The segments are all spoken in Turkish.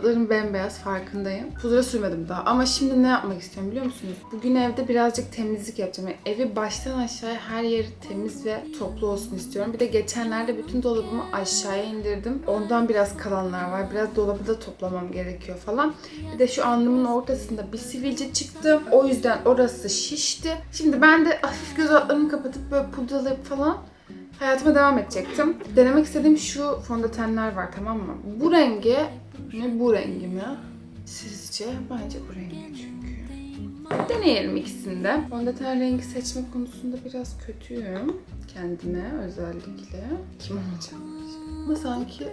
Göz altlarım bembeyaz farkındayım. Pudra sürmedim daha ama şimdi ne yapmak istiyorum biliyor musunuz? Bugün evde birazcık temizlik yapacağım. Yani evi baştan aşağıya her yeri temiz ve toplu olsun istiyorum. Bir de geçenlerde bütün dolabımı aşağıya indirdim. Ondan biraz kalanlar var. Biraz dolabı da toplamam gerekiyor falan. Bir de şu alnımın ortasında bir sivilce çıktı. O yüzden orası şişti. Şimdi ben de hafif göz altlarımı kapatıp böyle pudralayıp falan hayatıma devam edecektim. Denemek istediğim şu fondötenler var tamam mı? Bu rengi mi bu rengi mi? Sizce? Bence bu rengi çünkü. Deneyelim ikisini de. Fondöten rengi seçme konusunda biraz kötüyüm. Kendime özellikle. Kim olacağım? Ama sanki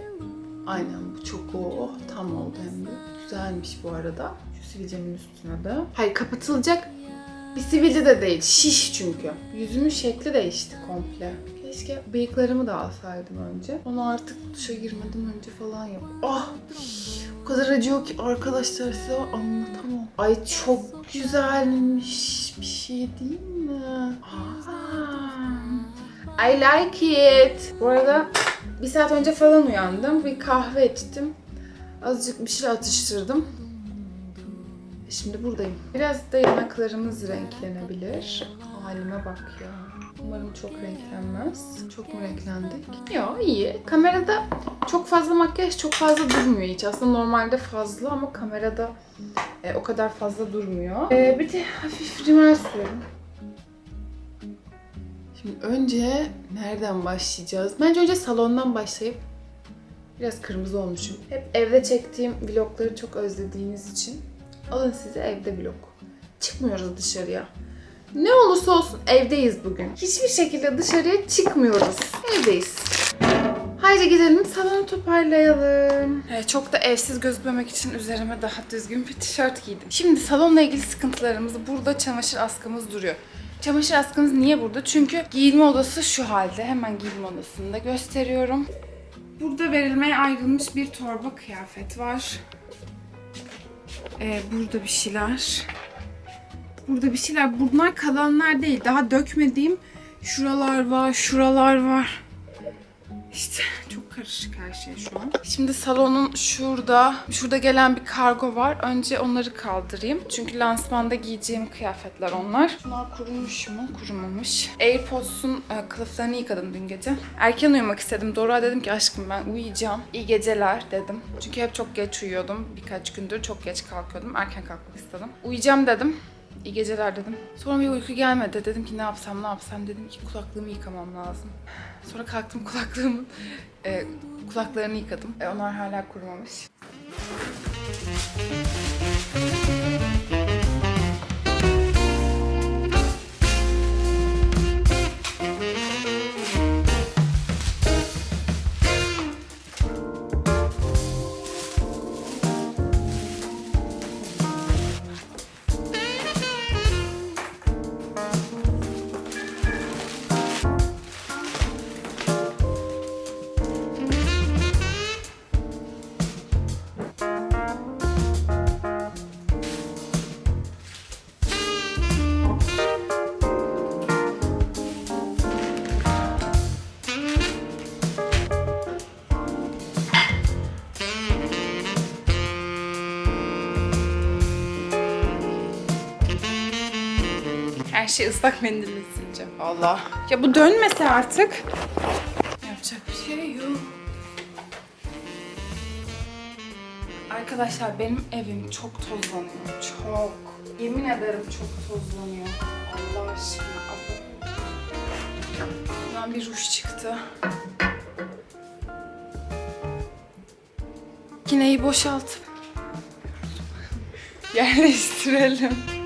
aynen bu çok o. Tam oldu hem de. Güzelmiş bu arada. Şu sivilcemin üstüne de. Hayır kapatılacak bir sivilce de değil. Şiş çünkü. Yüzümün şekli değişti komple. Keşke bıyıklarımı da alsaydım önce. Onu artık duşa girmeden önce falan yap. Ah! O kadar acıyor ki arkadaşlar size anlatamam. Ay çok güzelmiş bir şey değil mi? Aa, I like it. Bu arada bir saat önce falan uyandım. Bir kahve içtim. Azıcık bir şey atıştırdım. Şimdi buradayım. Biraz da yanaklarımız renklenebilir. Halime bak ya. Umarım çok renklenmez. Çok mu renklendik? Ya iyi. Kamerada çok fazla makyaj çok fazla durmuyor hiç. Aslında normalde fazla ama kamerada e, o kadar fazla durmuyor. E, bir de hafif rimel sürüyorum. Şimdi önce nereden başlayacağız? Bence önce salondan başlayıp biraz kırmızı olmuşum. Hep evde çektiğim vlogları çok özlediğiniz için alın size evde vlog. Çıkmıyoruz dışarıya. Ne olursa olsun evdeyiz bugün. Hiçbir şekilde dışarıya çıkmıyoruz. Evdeyiz. Haydi gidelim salonu toparlayalım. Evet, çok da evsiz gözükmemek için üzerime daha düzgün bir tişört giydim. Şimdi salonla ilgili sıkıntılarımız burada çamaşır askımız duruyor. Çamaşır askımız niye burada? Çünkü giyinme odası şu halde. Hemen giyinme odasını da gösteriyorum. Burada verilmeye ayrılmış bir torba kıyafet var. Ee, burada bir şeyler. Burada bir şeyler. Bunlar kalanlar değil. Daha dökmediğim şuralar var, şuralar var. İşte çok karışık her şey şu an. Şimdi salonun şurada, şurada gelen bir kargo var. Önce onları kaldırayım. Çünkü lansmanda giyeceğim kıyafetler onlar. Bunlar kurumuş mu? Kurumamış. Airpods'un e, kılıflarını yıkadım dün gece. Erken uyumak istedim. Doruk'a dedim ki aşkım ben uyuyacağım. İyi geceler dedim. Çünkü hep çok geç uyuyordum. Birkaç gündür çok geç kalkıyordum. Erken kalkmak istedim. Uyuyacağım dedim. İyi geceler dedim. Sonra bir uyku gelmedi. Dedim ki ne yapsam ne yapsam dedim ki kulaklığımı yıkamam lazım. Sonra kalktım kulaklığımın e, kulaklarını yıkadım. E, onlar hala kurumamış. Şey ıslak mendille sileceğim. Allah. Ya bu dönmese artık. Yapacak bir şey yok. Arkadaşlar benim evim çok tozlanıyor. Çok. Yemin ederim çok tozlanıyor. Allah aşkına. Abo. Buradan bir ruj çıktı. Makineyi boşaltıp yerleştirelim.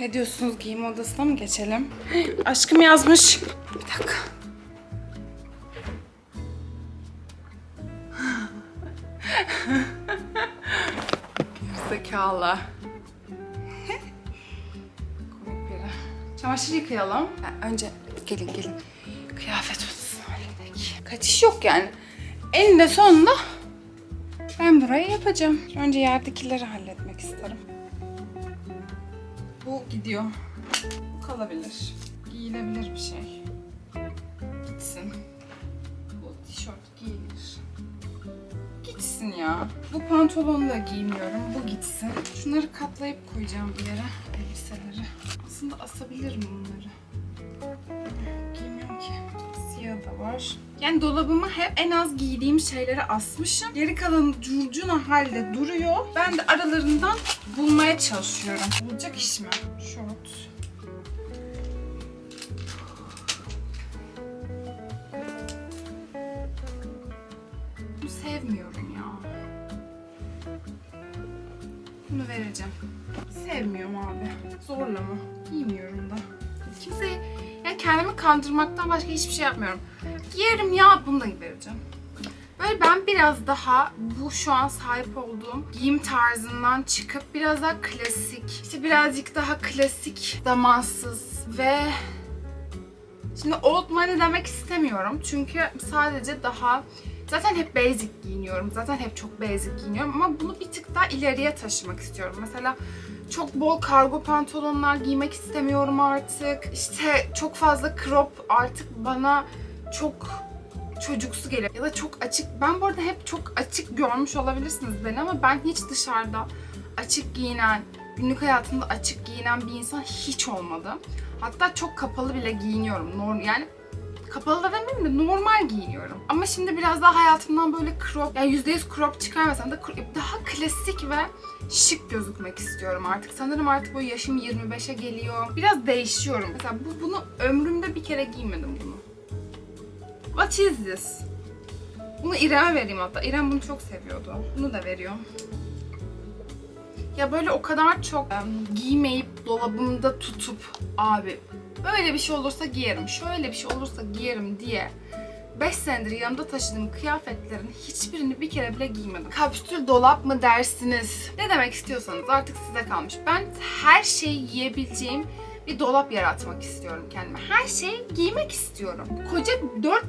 Ne diyorsunuz giyim odasına mı geçelim? Aşkım yazmış. Bir dakika. Zekalı. Komik biri. Çamaşır yıkayalım. Önce gelin gelin. Kıyafet odasına halledik. Kaçış yok yani. Eninde sonunda ben burayı yapacağım. Önce yerdekileri halletmek isterim. Bu gidiyor. Bu kalabilir. Giyilebilir bir şey. Gitsin. Bu tişört giyilir. Gitsin ya. Bu pantolonu da giymiyorum. Bu gitsin. Şunları katlayıp koyacağım bir yere. Elbiseleri. Aslında asabilirim bunları. Giymiyorum ki. Siyah da var. Yani dolabıma hep en az giydiğim şeyleri asmışım. Geri kalanı curcuna halde duruyor. Ben de aralarından bulmaya çalışıyorum. Olacak iş mi? Şort. Bunu sevmiyorum ya. Bunu vereceğim. Sevmiyorum abi. Zorlama. Giymiyorum da. Yani kendimi kandırmaktan başka hiçbir şey yapmıyorum. Giyerim ya bunu da vereceğim. Böyle ben biraz daha bu şu an sahip olduğum giyim tarzından çıkıp biraz daha klasik, işte birazcık daha klasik, damansız ve Şimdi old money demek istemiyorum çünkü sadece daha zaten hep basic giyiniyorum. Zaten hep çok basic giyiniyorum ama bunu bir tık daha ileriye taşımak istiyorum. Mesela çok bol kargo pantolonlar giymek istemiyorum artık. İşte çok fazla crop artık bana çok çocuksu geliyor. Ya da çok açık. Ben bu arada hep çok açık görmüş olabilirsiniz beni ama ben hiç dışarıda açık giyinen, günlük hayatımda açık giyinen bir insan hiç olmadı. Hatta çok kapalı bile giyiniyorum. Yani kapalı da demeyeyim de normal giyiniyorum. Ama şimdi biraz daha hayatımdan böyle crop, yani %100 crop çıkarmasam da daha klasik ve şık gözükmek istiyorum artık. Sanırım artık bu yaşım 25'e geliyor. Biraz değişiyorum. Mesela bu, bunu ömrümde bir kere giymedim bunu. What is this? Bunu İrem'e vereyim hatta. İrem bunu çok seviyordu. Bunu da veriyorum. Ya böyle o kadar çok em, giymeyip dolabımda tutup abi böyle bir şey olursa giyerim, şöyle bir şey olursa giyerim diye 5 senedir yanımda taşıdığım kıyafetlerin hiçbirini bir kere bile giymedim. Kapsül dolap mı dersiniz? Ne demek istiyorsanız artık size kalmış. Ben her şeyi giyebileceğim bir dolap yaratmak istiyorum kendime. Her şeyi giymek istiyorum. Koca 4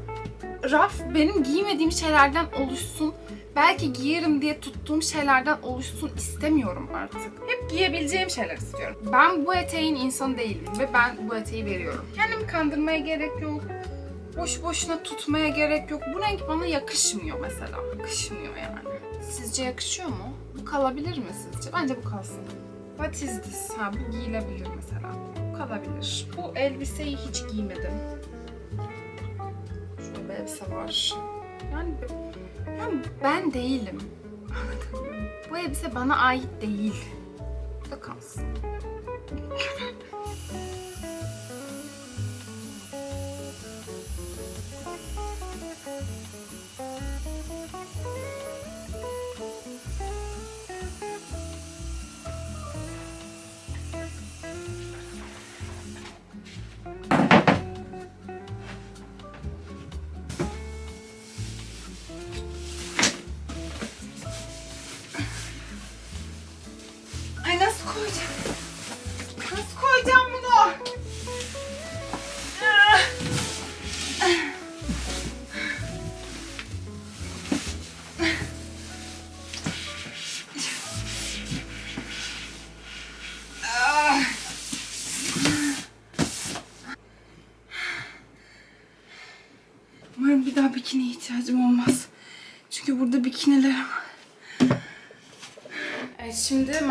raf benim giymediğim şeylerden oluşsun. Belki giyerim diye tuttuğum şeylerden oluşsun istemiyorum artık. Hep giyebileceğim şeyler istiyorum. Ben bu eteğin insanı değilim ve ben bu eteği veriyorum. Kendimi kandırmaya gerek yok. Boş boşuna tutmaya gerek yok. Bu renk bana yakışmıyor mesela. Yakışmıyor yani. Sizce yakışıyor mu? Bu kalabilir mi sizce? Bence bu kalsın. What is this? Ha bu giyilebilir mesela. Bu kalabilir. Bu elbiseyi hiç giymedim. Şöyle bir elbise var. Yani ben, ben değilim. Bu elbise bana ait değil. Bu. Ay nasıl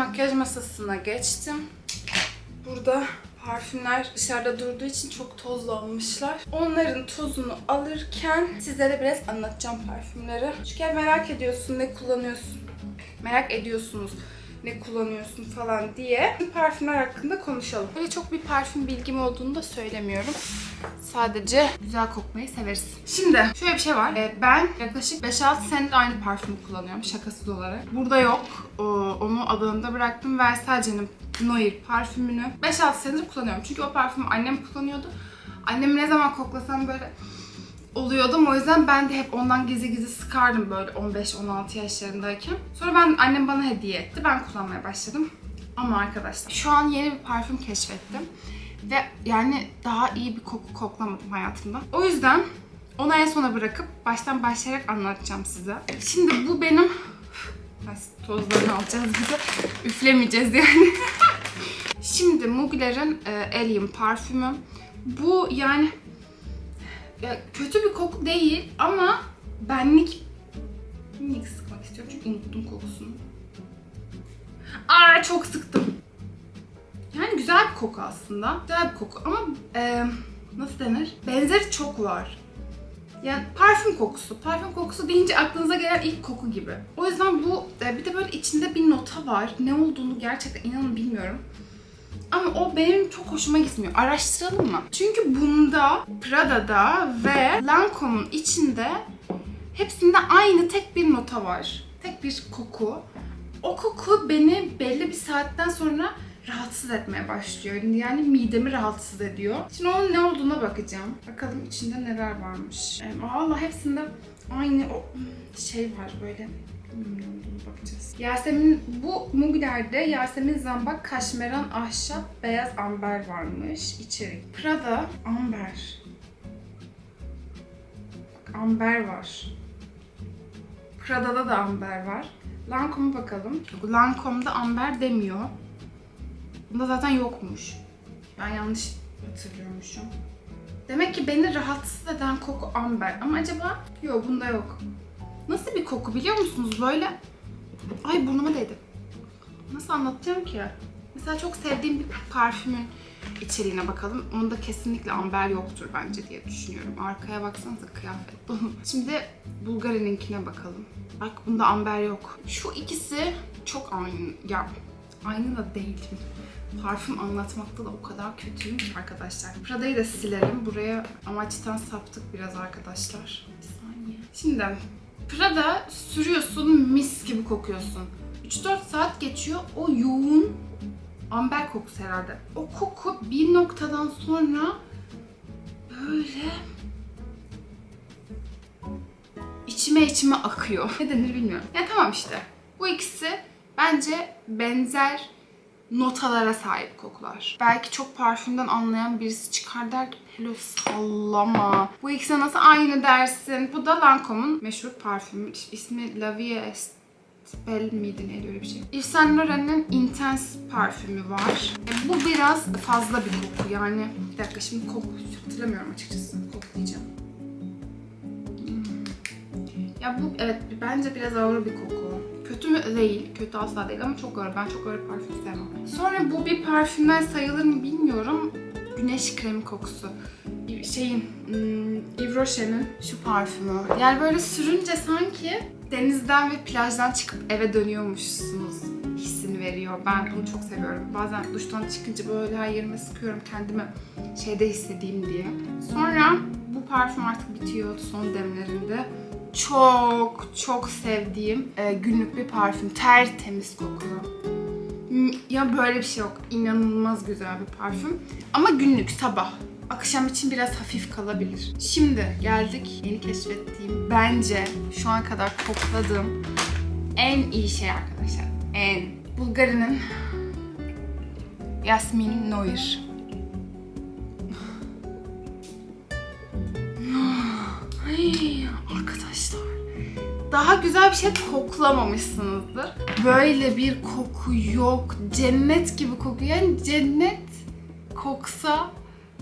makyaj masasına geçtim. Burada parfümler dışarıda durduğu için çok tozlu olmuşlar. Onların tozunu alırken sizlere biraz anlatacağım parfümleri. Çünkü merak ediyorsun ne kullanıyorsun. Merak ediyorsunuz. Ne kullanıyorsun falan diye parfümler hakkında konuşalım. Böyle çok bir parfüm bilgim olduğunu da söylemiyorum. Sadece güzel kokmayı severiz. Şimdi şöyle bir şey var. Ee, ben yaklaşık 5-6 senedir aynı parfümü kullanıyorum şakasız olarak. Burada yok. Onu alanında bıraktım. Versace'nin Noir parfümünü 5-6 senedir kullanıyorum. Çünkü o parfümü annem kullanıyordu. Annemi ne zaman koklasam böyle oluyordum. O yüzden ben de hep ondan gizli gizli sıkardım böyle 15-16 yaşlarındayken. Sonra ben annem bana hediye etti. Ben kullanmaya başladım. Ama arkadaşlar şu an yeni bir parfüm keşfettim. Ve yani daha iyi bir koku koklamadım hayatımda. O yüzden onu en sona bırakıp baştan başlayarak anlatacağım size. Şimdi bu benim... Ay, Tozlarını alacağız bize. Üflemeyeceğiz yani. Şimdi Mugler'in e, Alien parfümü. Bu yani kötü bir koku değil ama benlik minik sıkmak istiyorum çünkü unuttum kokusunu. Aa çok sıktım. Yani güzel bir koku aslında. Güzel bir koku ama e, nasıl denir? Benzeri çok var. Yani parfüm kokusu. Parfüm kokusu deyince aklınıza gelen ilk koku gibi. O yüzden bu e, bir de böyle içinde bir nota var. Ne olduğunu gerçekten inanın bilmiyorum. Ama o benim çok hoşuma gitmiyor. Araştıralım mı? Çünkü bunda, Prada'da ve Lancome'un içinde hepsinde aynı tek bir nota var. Tek bir koku. O koku beni belli bir saatten sonra rahatsız etmeye başlıyor. Yani midemi rahatsız ediyor. Şimdi onun ne olduğuna bakacağım. Bakalım içinde neler varmış. Valla hepsinde aynı o şey var böyle. Bilmiyorum bunu bakacağız. Yasemin bu Mugler'de Yasemin Zambak Kaşmeran Ahşap Beyaz Amber varmış içerik. Prada Amber. Bak Amber var. Prada'da da amber var. Lancome'a bakalım. Lancome'da amber demiyor. Bunda zaten yokmuş. Ben yanlış hatırlıyormuşum. Demek ki beni rahatsız eden koku amber. Ama acaba yok bunda yok. Nasıl bir koku biliyor musunuz? Böyle ay burnuma değdi. Nasıl anlatacağım ki? Mesela çok sevdiğim bir parfümün içeriğine bakalım. Onda kesinlikle amber yoktur bence diye düşünüyorum. Arkaya baksanıza kıyafet. Şimdi Bulgari'ninkine bakalım. Bak bunda amber yok. Şu ikisi çok aynı. Ya aynı da değil. Parfüm anlatmakta da o kadar kötüyüm ki arkadaşlar. Prada'yı da silerim. Buraya amaçtan saptık biraz arkadaşlar. Bir saniye. Şimdi Prada sürüyorsun mis gibi kokuyorsun. 3-4 saat geçiyor. O yoğun amber kokusu herhalde. O koku bir noktadan sonra böyle içime içime akıyor. Ne denir bilmiyorum. Ya tamam işte. Bu ikisi bence benzer notalara sahip kokular. Belki çok parfümden anlayan birisi çıkar der ki Hello sallama. Bu ikisi nasıl aynı dersin? Bu da Lancome'un meşhur parfümü. İsmi La Vie Est Bel miydi neydi öyle bir şey. Yves Saint Laurent'in Intense parfümü var. E, bu biraz fazla bir koku yani. Bir dakika şimdi koku hatırlamıyorum açıkçası. Koklayacağım. Hmm. Ya bu evet bence biraz ağır bir koku. Kötü mü? Değil. Kötü asla değil ama çok ağır. Ben çok ağır parfüm sevmem. Sonra bu bir parfümden sayılır mı bilmiyorum. Güneş kremi kokusu. Şeyin hmm, Yves Rocher'in şu parfümü. Yani böyle sürünce sanki denizden ve plajdan çıkıp eve dönüyormuşsunuz hissini veriyor. Ben bunu çok seviyorum. Bazen duştan çıkınca böyle her yerime sıkıyorum kendimi şeyde hissedeyim diye. Sonra bu parfüm artık bitiyor son demlerinde. Çok çok sevdiğim e, günlük bir parfüm. Tertemiz. Hmm, Ya böyle bir şey yok. İnanılmaz güzel bir parfüm. Ama günlük sabah. Akşam için biraz hafif kalabilir. Şimdi geldik yeni keşfettiğim, bence şu an kadar kokladığım en iyi şey arkadaşlar. En. Bulgari'nin Yasmin Noir. Daha güzel bir şey koklamamışsınızdır. Böyle bir koku yok. Cennet gibi kokuyor. Yani cennet koksa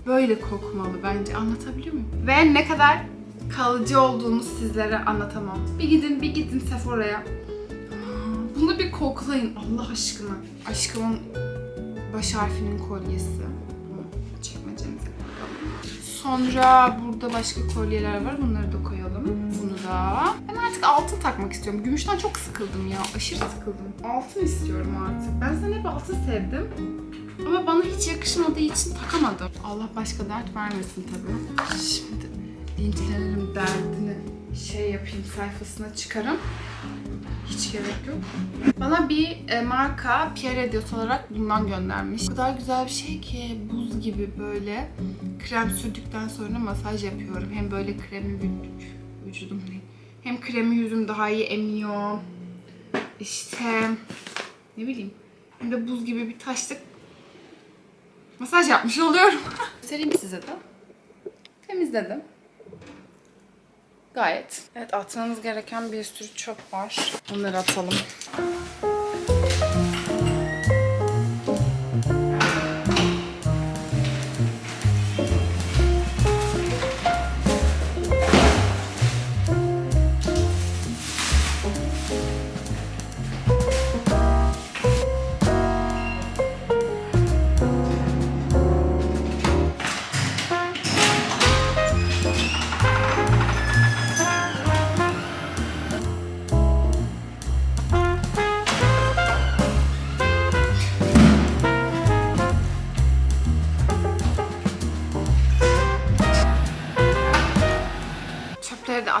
böyle kokmalı bence. Anlatabiliyor muyum? Ve ne kadar kalıcı olduğunu sizlere anlatamam. Bir gidin, bir gidin Sephora'ya. Bunu bir koklayın Allah aşkına. Aşkımın baş harfinin kolyesi. Çekmecemize koyalım. Sonra burada başka kolyeler var. Bunları da koyalım. Bunu da. Ben artık altın takmak istiyorum. Gümüşten çok sıkıldım ya. Aşırı sıkıldım. Altın istiyorum artık. Ben zaten hep altın sevdim. Ama bana hiç yakışmadığı için takamadım. Allah başka dert vermesin tabii. Şimdi dincilerim derdini şey yapayım sayfasına çıkarım. Hiç gerek yok. Bana bir e, marka Pierre Ediot olarak bundan göndermiş. O kadar güzel bir şey ki buz gibi böyle krem sürdükten sonra masaj yapıyorum. Hem böyle kremi vü- vücudum. Hem kremi yüzüm daha iyi emiyor. İşte ne bileyim. Hem de buz gibi bir taşlık masaj yapmış oluyorum. Göstereyim size de. Temizledim. Gayet. Evet atmamız gereken bir sürü çöp var. Onları atalım.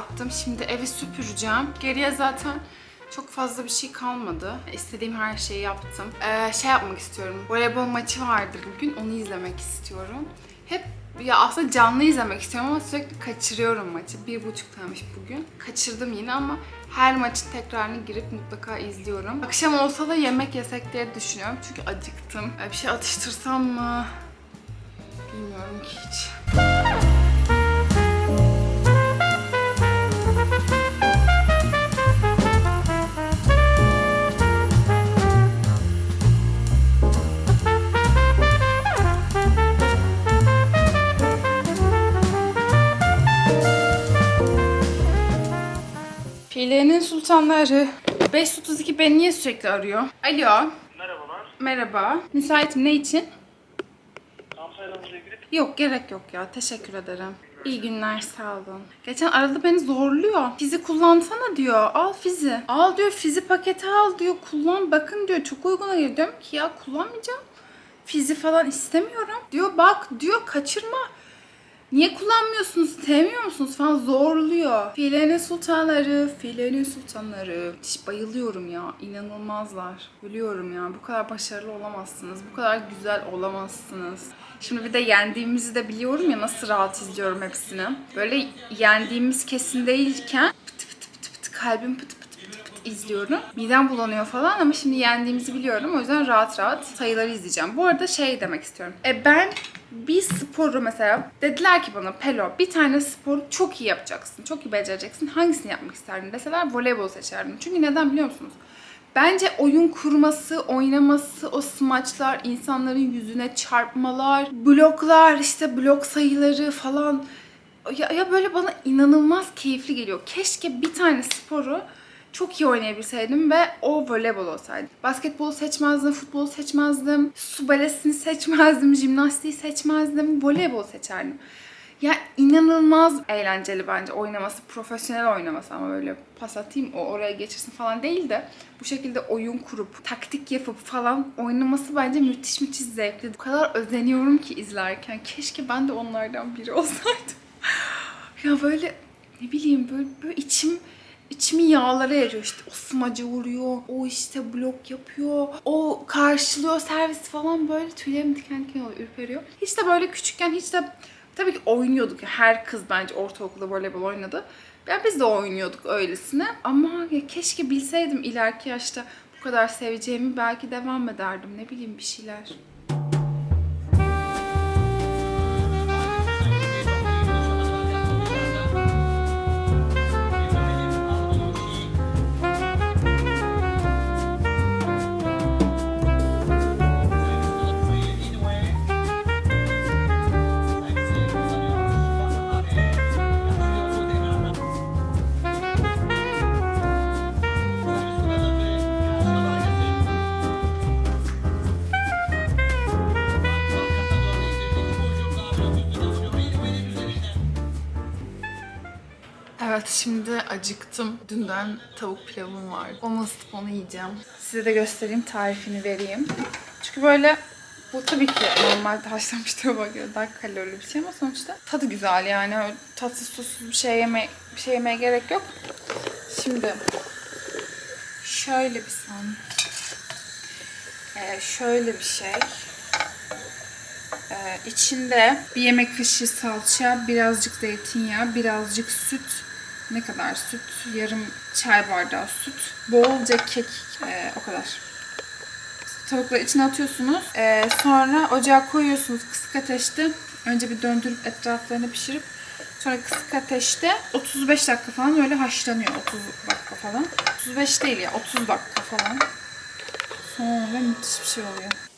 Attım. Şimdi evi süpüreceğim. Geriye zaten çok fazla bir şey kalmadı. İstediğim her şeyi yaptım. Ee, şey yapmak istiyorum. Voleybol maçı vardır bugün. Onu izlemek istiyorum. Hep ya aslında canlı izlemek istiyorum ama sürekli kaçırıyorum maçı. Bir buçuktaymış bugün. Kaçırdım yine ama her maçın tekrarını girip mutlaka izliyorum. Akşam olsa da yemek yesek diye düşünüyorum. Çünkü acıktım. Ee, Bir şey atıştırsam mı? Bilmiyorum ki hiç. Sultanları. 532 beni niye sürekli arıyor? Alo. Merhabalar. Merhaba. Müsaitim ne için? Kampanyamızla ilgili Yok gerek yok ya. Teşekkür ederim. İyi günler sağ olun. Geçen arada beni zorluyor. Fizi kullansana diyor. Al fizi. Al diyor fizi paketi al diyor. Kullan bakın diyor. Çok uyguna geliyor. Diyorum ki ya kullanmayacağım. Fizi falan istemiyorum. Diyor bak diyor kaçırma. Niye kullanmıyorsunuz, sevmiyor musunuz falan zorluyor. Filenin sultanları, filenin sultanları. Hiç bayılıyorum ya, inanılmazlar. Biliyorum ya, bu kadar başarılı olamazsınız, bu kadar güzel olamazsınız. Şimdi bir de yendiğimizi de biliyorum ya, nasıl rahat izliyorum hepsini. Böyle yendiğimiz kesin değilken pıtı pıtı pıtı pıtı kalbim pıtı izliyorum. Midem bulanıyor falan ama şimdi yendiğimizi biliyorum. O yüzden rahat rahat sayıları izleyeceğim. Bu arada şey demek istiyorum. E ben bir sporu mesela dediler ki bana Pelo bir tane sporu çok iyi yapacaksın. Çok iyi becereceksin. Hangisini yapmak isterdin? Deseler voleybol seçerdim. Çünkü neden biliyor musunuz? Bence oyun kurması, oynaması, o smaçlar, insanların yüzüne çarpmalar, bloklar, işte blok sayıları falan ya, ya böyle bana inanılmaz keyifli geliyor. Keşke bir tane sporu çok iyi oynayabilseydim ve o voleybol olsaydı. Basketbolu seçmezdim, futbolu seçmezdim, su balesini seçmezdim, jimnastiği seçmezdim, voleybol seçerdim. Ya inanılmaz eğlenceli bence oynaması, profesyonel oynaması ama böyle pas atayım o oraya geçirsin falan değil de bu şekilde oyun kurup, taktik yapıp falan oynaması bence müthiş müthiş zevkli. Bu kadar özeniyorum ki izlerken. Keşke ben de onlardan biri olsaydım. ya böyle ne bileyim böyle, böyle içim içimi yağlara eriyor işte o smaca vuruyor, o işte blok yapıyor, o karşılıyor servis falan böyle tüylerim diken diken oluyor, ürperiyor. Hiç de böyle küçükken hiç de tabii ki oynuyorduk. Her kız bence ortaokulda voleybol oynadı. Ya biz de oynuyorduk öylesine ama ya keşke bilseydim ileriki yaşta bu kadar seveceğimi belki devam ederdim. Ne bileyim bir şeyler. Acıktım. Dünden tavuk pilavım vardı. Onu ısıtıp onu yiyeceğim. Size de göstereyim, tarifini vereyim. Çünkü böyle bu tabii ki normal haşlanmış tavuğa göre daha kalorili bir şey ama sonuçta tadı güzel yani. Tatsız tuzsuz bir şey yeme bir şey yemeye gerek yok. Şimdi şöyle bir saniye. Ee, şöyle bir şey. Ee, içinde bir yemek kaşığı salça, birazcık zeytinyağı, birazcık süt. Ne kadar süt? Yarım çay bardağı süt. Bolca kekik. Ee, o kadar. Tavukları içine atıyorsunuz. Ee, sonra ocağa koyuyorsunuz kısık ateşte. Önce bir döndürüp etraflarını pişirip sonra kısık ateşte 35 dakika falan öyle haşlanıyor. 30 dakika falan. 35 değil ya 30 dakika falan. Sonra müthiş bir şey oluyor.